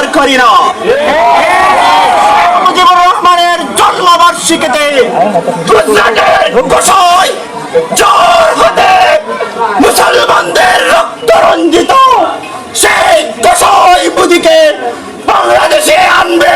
ব্যবহার করি না। রহমানের জন্মবার্ষিকীতে মুসলমানদের রক্ত রঞ্জিত সেই ঘোষায় বাংলাদেশে আনবে।